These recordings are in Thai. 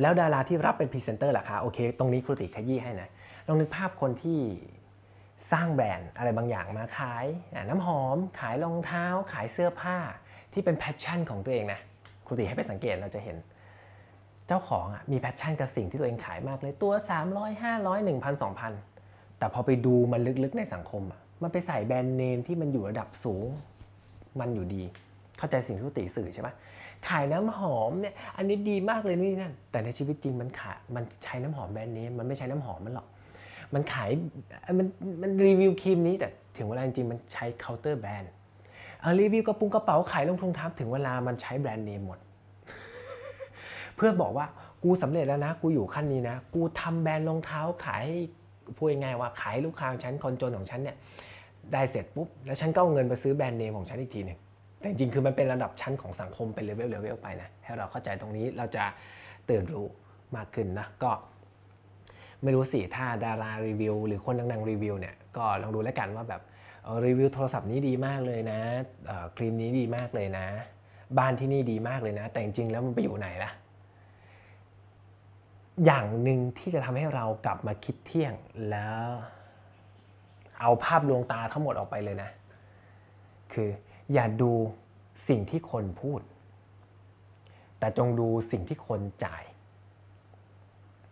แล้วดาราที่รับเป็นพรีเซนเตอร์ล่ะคะโอเค ตรงนี้ครูติขยี้ให้นะลองนึกภาพคนที่สร้างแบรนด์อะไรบางอย่างมาขายน้ำหอม ขายรองเท้า ขายเสื้อผ้าที่เป็นแพชชั่นของตัวเองนะครูติให้ไปสังเกตเราจะเห็น เจ้าของมีแพชชั่นกับสิ่งที่ตัวเองขายมากเลยตัว 300 500 1,000 2,000 แต่พอไปดูมันลึกๆในสังคมมันไปใส่แบรนด์เนมที่มันอยู่ระดับสูงมันอยู่ดี เข้าใจสิ่งที่ครูติสื่อใช่ไหมขายน้ำหอมเนี่ยอันนี้ดีมากเลยนี่นั่นแต่ในชีวิตจริงมันขายมันใช้น้ำหอมแบรนด์เนมมันไม่ใช้น้ำหอมมันหรอก มันขายมันมันรีวิวครีมนี้แต่ถึงเวลาจริงมันใช้เคาน์เตอร์แบรนด์เอารีวิวกระปุงกระเป๋าขายรองเท้าถึงเวลามันใช้แบรนด์เนมหมด เพื่อบอกว่ากูสำเร็จแล้วนะ กูอยู่ขั้นนี้นะ กูทำแบรนด์รองเท้าขายให้พูดง่ายว่าขายลูกค้าของฉันคนจนของฉันเนี่ยได้เสร็จปุ๊บ แล้วฉันก็เอาเงินไปซื้อแบรนด์เนมของฉันอีกทีหนึ่ง แต่จริงๆ คือมันเป็นระดับชั้นของสังคมเป็นเลเวลเลเวลไปนะ ให้เราเข้าใจตรงนี้เราจะตื่นรู้มากขึ้นนะ ก็ ไม่รู้สิ ถ้าดารารีวิว หรือคนดังๆรีวิวเนี่ย ก็ลองดูแล้วกันว่าแบบรีวิวโทรศัพท์นี้ดีมากเลยนะครีมนี้ดีมากเลยนะ บ้านที่นี่ดีมากเลยนะ แต่จริงๆ แล้วมันไปอยู่ไหนล่ะ อย่างหนึ่งที่จะทำให้เรากลับมาคิดเที่ยงแล้ว เอาภาพลวงตาทั้งหมดออกไปเลยนะ คือ อย่าดูสิ่งที่คนพูด แต่จงดูสิ่งที่คนจ่าย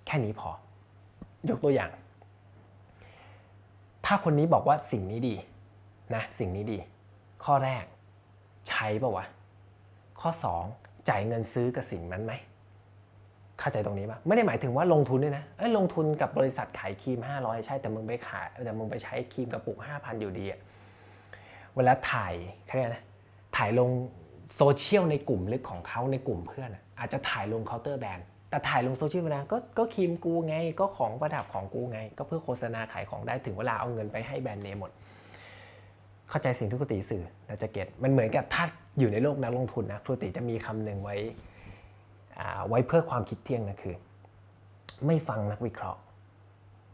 แค่นี้พอ ยกตัวอย่าง ถ้าคนนี้บอกว่าสิ่งนี้ดีนะสิ่งนี้ดี ข้อแรก ใช้ป่าวะ ข้อ 2 จ่ายเงินซื้อกับสิ่งนั้นไหมเข้าใจตรงนี้ปะไม่ได้หมายถึงว่าลงทุนด้วยนะเอ้ยลงทุนกับบริษัทขายครีม 500 ใช่แต่มึงไปขายแต่มึงไปใช้ครีมกระปุก 5,000 อยู่ดีอะ เวลาถ่ายเขาเรียกนะถ่ายลงโซเชียลในกลุ่มลึกของเขาในกลุ่มเพื่อนอะอาจจะถ่ายลงเคาน์เตอร์แบรนด์แต่ถ่ายลงโซเชียลมีเดียก็ก็ครีมกูไง ก็ของประดับของกูไง ก็เพื่อโฆษณาขายของได้ถึงเวลาเอาเงินไปให้แบรนด์เนมหมด เข้าใจสิ่งที่ครูติสื่อเราจะเก็ตมันเหมือนกับถ้าอยู่ในโลกนักลงทุนนะครูติจะมีคำหนึ่งไว้อ่าไว้เพื่อความคิดเที่ยงนะคือ ไม่ฟังนักวิเคราะห์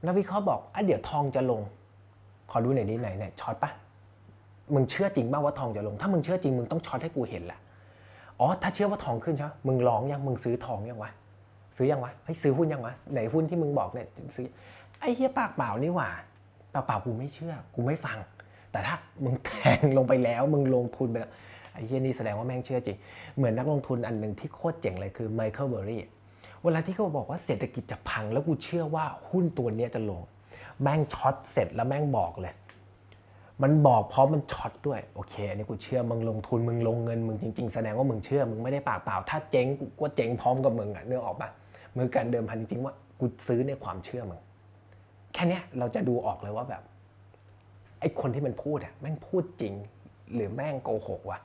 นักวิเคราะห์บอกอะเดี๋ยวทองจะลง ขอดูหน่อยดิไหนเนี่ยช็อตปะ มึงเชื่อจริงบ้างว่าทองจะลง ถ้ามึงเชื่อจริงมึงต้องช็อตให้กูเห็นแหละอ๋อถ้าเชื่อว่าทองขึ้นใช่ไหมมึงลองยังมึงซื้อทองยังวะซื้อยังวะเฮ้ยซื้อหุ้นยังวะไหนหุ้นที่มึงบอกเนี่ยซื้อไอ้เฮียปากเปล่านี่หว่าปากเปล่ากูไม่เชื่อ กูไม่ฟัง แต่ถ้ามึงแทงลงไปแล้ว มึงลงทุนไปแล้วไอ้เฮียนี่แสดงว่าแม่งเชื่อจริง เหมือนนักลงทุนอันหนึ่งที่โคตรเจ๋งเลยคือไมเคิลเบอร์รี่เวลาที่เขาบอกว่าเศรษฐกิจจะพัง แล้วกูเชื่อว่าหุ้นตัวเนี้ยจะลง แม่งช็อตเสร็จแล้วแม่งบอกเลย มันบอกเพราะมันช็อตด้วยโอเคอันนี้กูเชื่อมึงลงทุนมึงลงเงินมึงจริงๆ แสดงว่ามึงเชื่อมึงไม่ได้ปากเปล่า ถ้าเจ๊งกูก็เจ๊งพร้อมกับมึงอะเนื้อออกปะมือการเดิมพันจริงๆว่ากูซื้อในความเชื่อมึงแค่เนี้ยเราจะดูออกเลยว่าแบบไอ้คนที่มันพูดอะแม่งพูดจริง หรือแม่งโกหกวะ